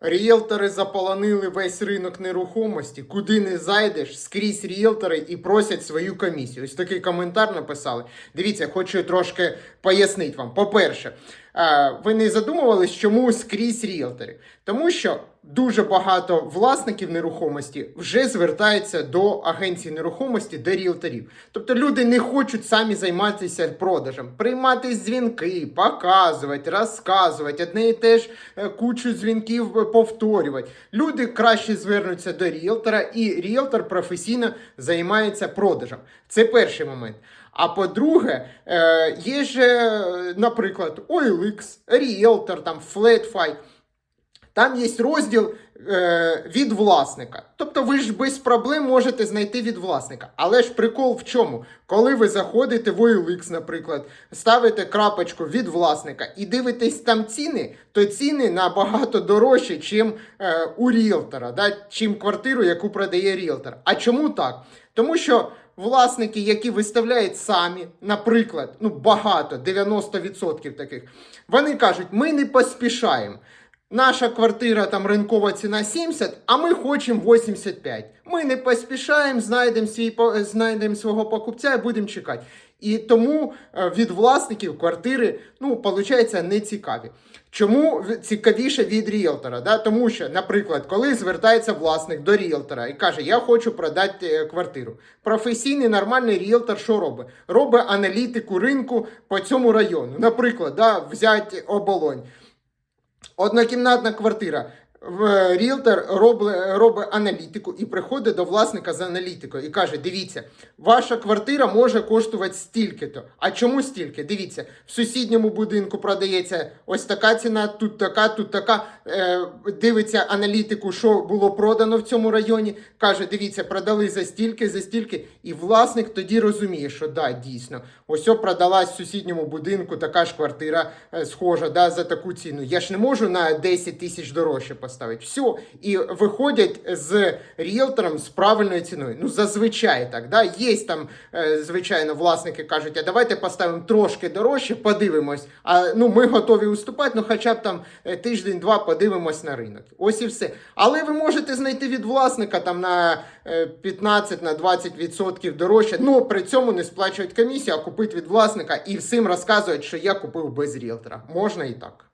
Ріелтори заполонили весь ринок нерухомості, куди не зайдеш, скрізь ріелтори і просять свою комісію. Ось такий коментар написали. Дивіться, хочу трошки пояснити вам. По-перше, ви не задумувались, чому скрізь ріелтори? Тому що дуже багато власників нерухомості вже звертаються до агенцій нерухомості, до ріелторів. Тобто люди не хочуть самі займатися продажем, приймати дзвінки, показувати, розказувати, одне і те ж е, кучу дзвінків е, повторювати. Люди краще звернуться до ріелтора, і ріелтор професійно займається продажем. Це перший момент. А по-друге, е, є ж, наприклад, OLX, Realtor, там, FlatFi. Там є розділ е, від власника. Тобто ви ж без проблем можете знайти від власника. Але ж прикол в чому? Коли ви заходите в OLX, наприклад, ставите крапочку від власника і дивитесь там ціни, то ціни набагато дорожчі, ніж е, у ріелтора, да? чим квартиру, яку продає ріелтор. А чому так? Тому що власники, які виставляють самі, наприклад, ну багато, 90% таких, вони кажуть, ми не поспішаємо. Наша квартира там ринкова ціна 70, а ми хочемо 85. Ми не поспішаємо, знайдемо свій по- знайдемо свого покупця і будемо чекати. І тому е, від власників квартири, ну, виходить, не цікаві. Чому цікавіше від ріелтора? Да? Тому що, наприклад, коли звертається власник до ріелтора і каже, я хочу продати е, квартиру. Професійний нормальний ріелтор що робить? Робить аналітику ринку по цьому району. Наприклад, да, взяти оболонь. Однокімнатна квартира. Ріелтор робить, робить аналітику і приходить до власника з аналітикою і каже: дивіться, ваша квартира може коштувати стільки-то. А чому стільки? Дивіться, в сусідньому будинку продається ось така ціна, тут така, тут така. Е, дивиться аналітику, що було продано в цьому районі. Каже: дивіться, продали за стільки, за стільки. І власник тоді розуміє, що да, дійсно, ось продалась в сусідньому будинку така ж квартира е, схожа да, за таку ціну. Я ж не можу на 10 тисяч дорожче поставити. Все. І виходять з ріелтором з правильною ціною. Ну, зазвичай так. Да? Є там, е, звичайно, власники кажуть, а давайте поставимо трошки дорожче, подивимось. А ну, ми готові уступати, ну хоча б там е, тиждень-два подивимось на ринок. Ось і все. Але ви можете знайти від власника там на е, 15 на 20% дорожче. Ну при цьому не сплачують комісію, а купити від власника і всім розказують, що я купив без ріелтора. Можна і так.